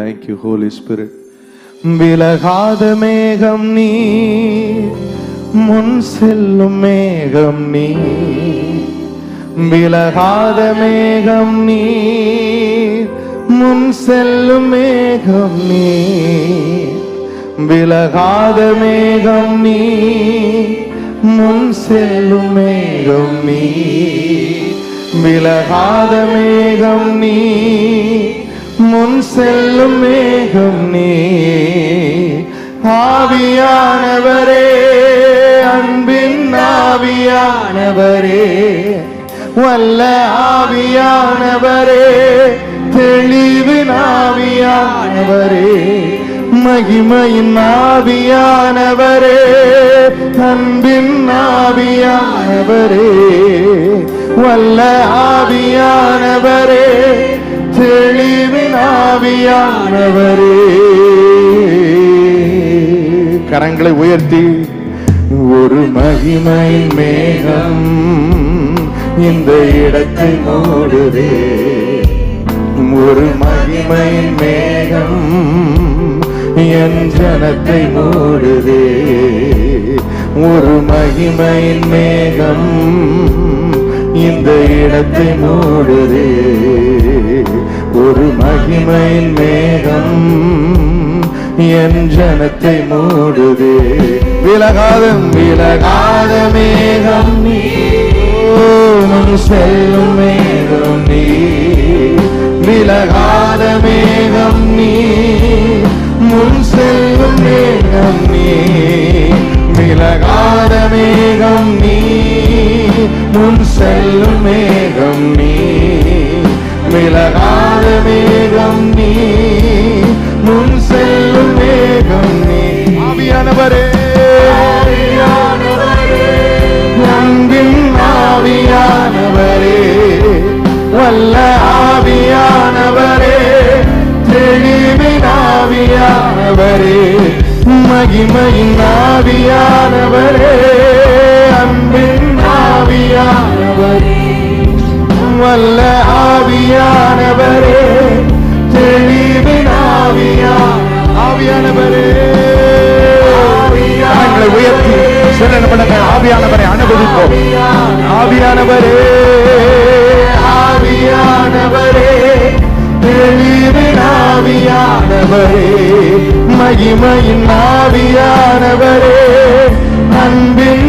Thank you holy spirit விலகாத மேகம் நீ முன் செல்லும் மேகம் நீ விலகாத மேகம் நீ முன் செல்லும் மேகம் நீ விலகாத மேகம் நீ முன் செல்லும் மேகம் நீ விலகாத மேகம் நீ முன் செல்லும் மேகம் நீ. ஆவியானவரே அன்பின் ஆவியானவரே வல்ல ஆவியானவரே தெளிவின் ஆவியானவரே மகிமையின் ஆவியானவரே அன்பின் ஆவியானவரே வல்ல ஆவியானவரே தெளிவின் ஆவியானவரே கரங்களை உயர்த்தி ஒரு மகிமையின் மேகம் இந்த இடத்தை மூடுதே ஒரு மகிமையின் மேகம் என் ஜனத்தை மூடுதே ஒரு மகிமையின் மேகம் இந்த இடத்தை மூடுதே ஒரு மகிமையின் மேகம் என் ஜனத்தை மூடுதே. விலகாதம் விலகாத மேகம் நீ. செல்லும் மேகம் நீ. விலகாத மேகம் நீ. முன் செல்லும் மேகம் நீ. விலகா ஆவியானவரே அன்பின் ஆவியானவரே. வல்ல ஆவியானவரே. தெளிவின் ஆவியானவரே. மகிமையின் ஆவியானவரே. அன்பின் ஆவியானவரே. வல்ல ஆவியானவரே. தெளிவின் ஆவியா ஆவியானவரே. உயர்த்தி நிமிடங்கள் ஆவியானவரை அனுபவிப்போம். ஆவியானவரே ஆவியானவரே ஆவியானவரே மகிமையின் ஆவியானவரே அன்பின்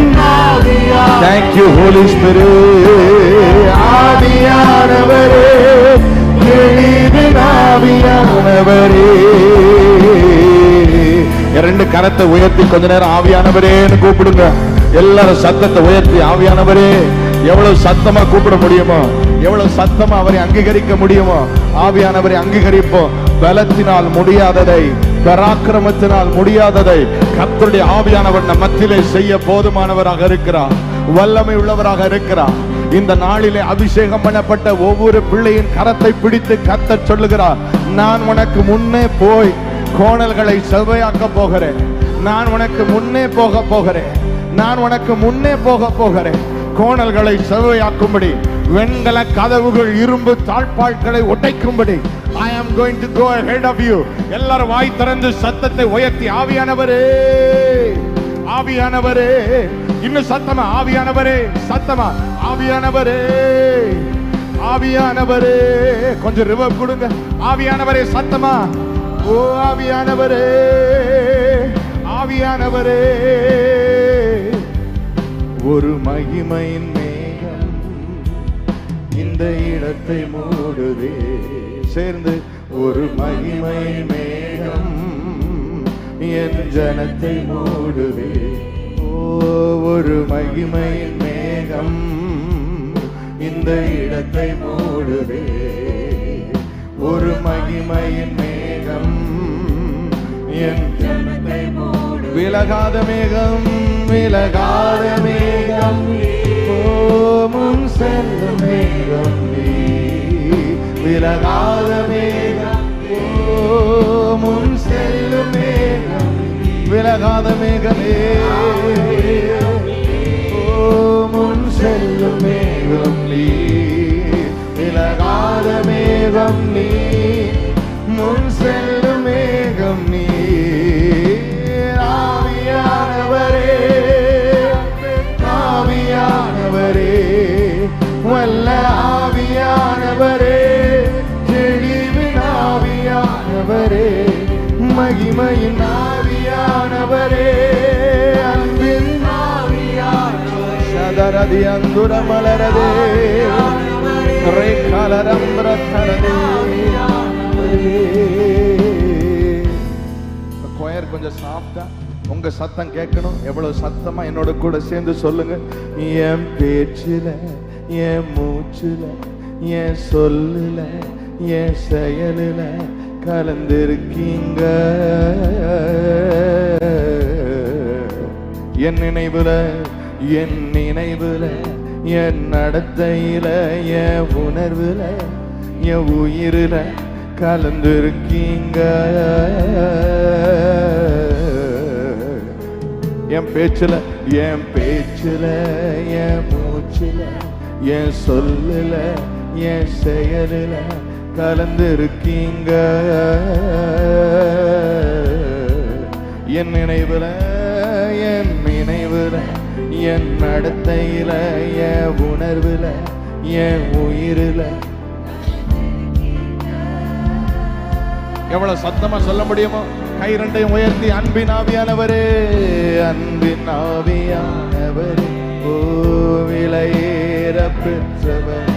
தேங்க்யூ ஹோலி ஸ்பிரிட் ஆவியானவரே தெளிவின் ஆவியானவரே. ரெண்டு கரத்தை உயர்த்தி கொஞ்ச நேரம் ஆவியானவரேன்னு கூப்பிடுங்க. எல்லாரும் சத்தத்தை உயர்த்தி ஆவியானவரே எவ்வளவு சத்தமா கூப்பிட முடியுமோ எவ்வளவு சத்தமா அவரை அங்கீகரிக்க முடியுமோ ஆவியானவரை அங்கீகரிப்போம். பலத்தினால் முடியாததை பராக்கிரமத்தினால் முடியாததை கத்தருடைய ஆவியானவர் நம் மத்தியிலே செய்ய போதுமானவராக இருக்கிறார். வல்லமை உள்ளவராக இருக்கிறார். இந்த நாளிலே அபிஷேகம் பண்ணப்பட்ட ஒவ்வொரு பிள்ளையின் கரத்தை பிடித்து கத்த சொல்லுகிறார் நான் உனக்கு முன்னே போய் கோணல்களை செவ்வையாக்க போகிறேன். நான் உனக்கு முன்னே போக போகிறேன். நான் உனக்கு முன்னே போக போகிறேன். கோணல்களை செவ்வையாக்கும்படி வெண்கல கதவுகள் இரும்பு தாழ்பாட்களை உடைக்கும்படி I am going to go head of you எல்லாரும் வாய் திறந்து சத்தத்தை உயர்த்தி ஆவியானவரே ஆவியானவரே இன்னும் சத்தமா? ஆவியானவரே சத்தமா? ஆவியானவரே ஆவியானவரே கொஞ்சம் ரிவர் கொடுங்க. ஆவியானவரே சத்தமா? ஓ ஆவியானவரே ஆவியானவரே. ஒரு மகிமையின் மேகம் இந்த இடத்தை மூடுதே. சேர்ந்து ஒரு மகிமையின் மேகம் என் ஜனத்தை மூடுதே. ஓ ஒரு மகிமையின் மேகம் இந்த இடத்தை மூடுதே. ஒரு மகிமையின் மேகம் மேகம் என் விலகாத மேகம் விலகாத மேகம். ஓ ஆவியானவரே அன்பின் சதரதி அந்துர மலரதே. கொயர் கொஞ்சம் சாப்பிட்டா உங்க சத்தம் கேட்கணும். எவ்வளவு சத்தமா என்னோட கூட சேர்ந்து சொல்லுங்க. என் பேச்சுல என் மூச்சுல என் சொல்லுல என் செயலுல கலந்திருக்கீங்க. என் நினைவுல என் நினைவுல என் நடத்தையில என் உணர்வுல என் உயிரில கலந்துருக்கீங்க. என் பேச்சுல என் பேச்சுல என் மூச்சுல என் சொல்லுல என் செயலுல கலந்துருக்கீங்க. என் நினைவுல என் நினைவுல என் நடத்தையில என் உணர்வுல என் உயிரில. எவ்வளவு சத்தமா சொல்ல முடியுமோ? கை ரெண்டையும் உயர்த்தி அன்பின் ஆவியானவரே அன்பின் ஆவியானவரே ஓ விலையேற பெற்றவர்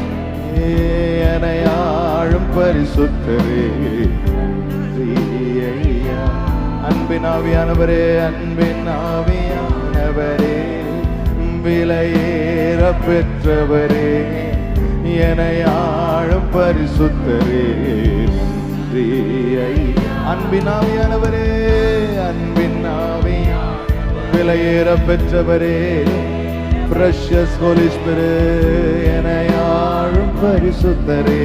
என்னை பரிசுத்தரே. அன்பின் ஆவியானவரே அன்பின் ஆவியானவரே விலையேற பெற்றவரே என ஆளும் பரிசுத்தரே நன்றி அன்பின் ஆவியானவரே அன்பின் ஆவியா. விலையேற பெற்றவரே பிரஷஸ் Holy என என்னை ஆளும் பரிசுத்தரே.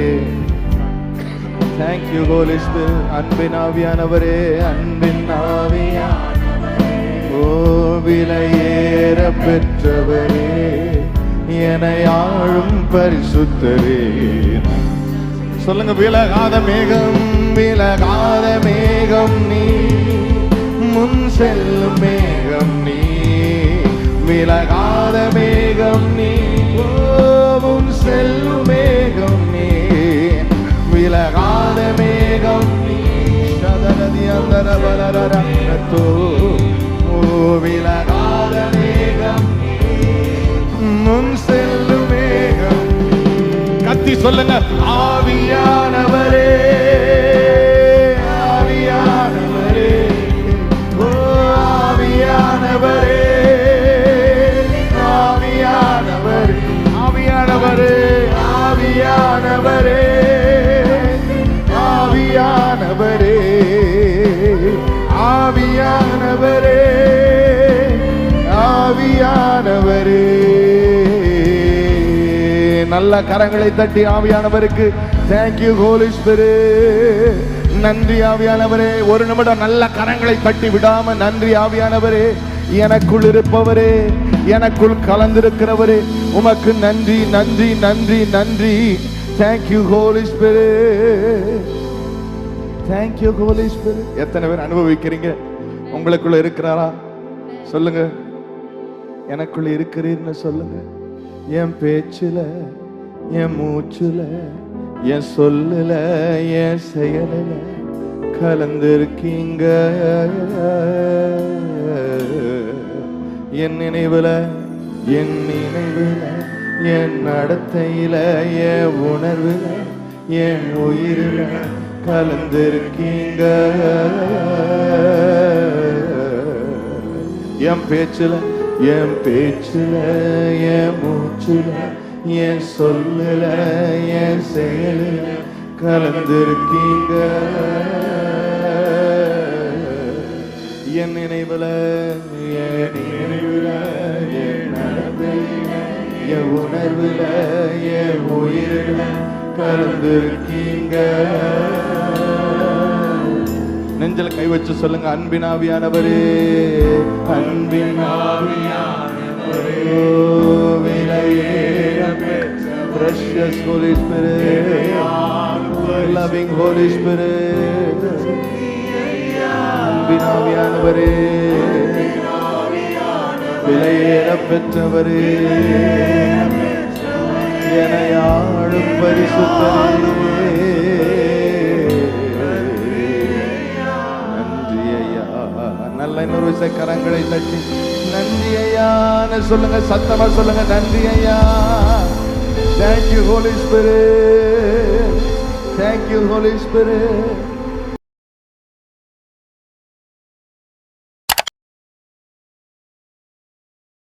தேங்க்யூ கோலிஸ்து அன்பின் ஆவியானவரே அன்பின் ஓ விலையேற பெற்றவரே என ஆளும் பரிசுத்தரே. சொல்லுங்க விலகாத மேகம் விலகாத மேகம் நீ. முன் செல்லும் மேகம் நீ. விலகாத மேகம் நீ சொல்லுங்க. ஆவியானவரே ஆவியானவரே ஓ ஆவியானவரே ஆவியானவரே ஆவியானவரே. ஆவியானவரே ஆவியானவரே ஆவியானவரே ஆவியானவரே. நல்ல கரங்களை தட்டி ஆவியானவருக்கு. தேங்க்யூ ஹோலி நன்றி ஆவியானவரே. ஒரு நிமிடம் நல்ல கரங்களை தட்டி விடாம நன்றி ஆவியானவரே. எனக்குள் இருப்பவரே. எனக்குள் கலந்திருக்கிறவரே. உமக்கு நன்றி நன்றி நன்றி நன்றி. Thank you holy spirit thank you holy spirit எத்தனை பேர் அனுபவிக்கிறீங்க? உங்களுக்குள்ள இருக்கிறாரா? சொல்லுங்க. எனக்குள்ள இருக்கிறீர்னு சொல்லுங்க. என் பேச்சில் என் மூச்சுல என் சொல்லுல என் செயலில் கலந்திருக்கீங்க. என் நினைவுல என் நினைவுல என் நடத்தையில என் உணர்வுல என் உயிரில கலந்திருக்கீங்க. என் பேச்சுல என் பேச்சுல என் மூச்சுல என் சொல்லுல என் செயலுல கலந்திருக்கீங்க? என் நினைவுல என் நினைவுல என் நடத்தையில என் உணர்வுல என் உயிரில கலந்திருக்கீங்க. நெஞ்சில கை வச்சு சொல்லுங்க அன்பின் ஆவியானவரே. அன்பின் ஆவியானவரே. ஓ, precious Holy Spirit loving Holy Spirit அன்பின் விலையேற பெற்றவரே என ஆளும் பரிசுத்தரே நல்ல இன்னொரு விசை கரங்களை தட்டி நன்றி ஐயான்னு சொல்லுங்க சத்தமா சொல்லுங்க நன்றி ஐயா Thank you, Holy Spirit. Thank you, Holy Spirit.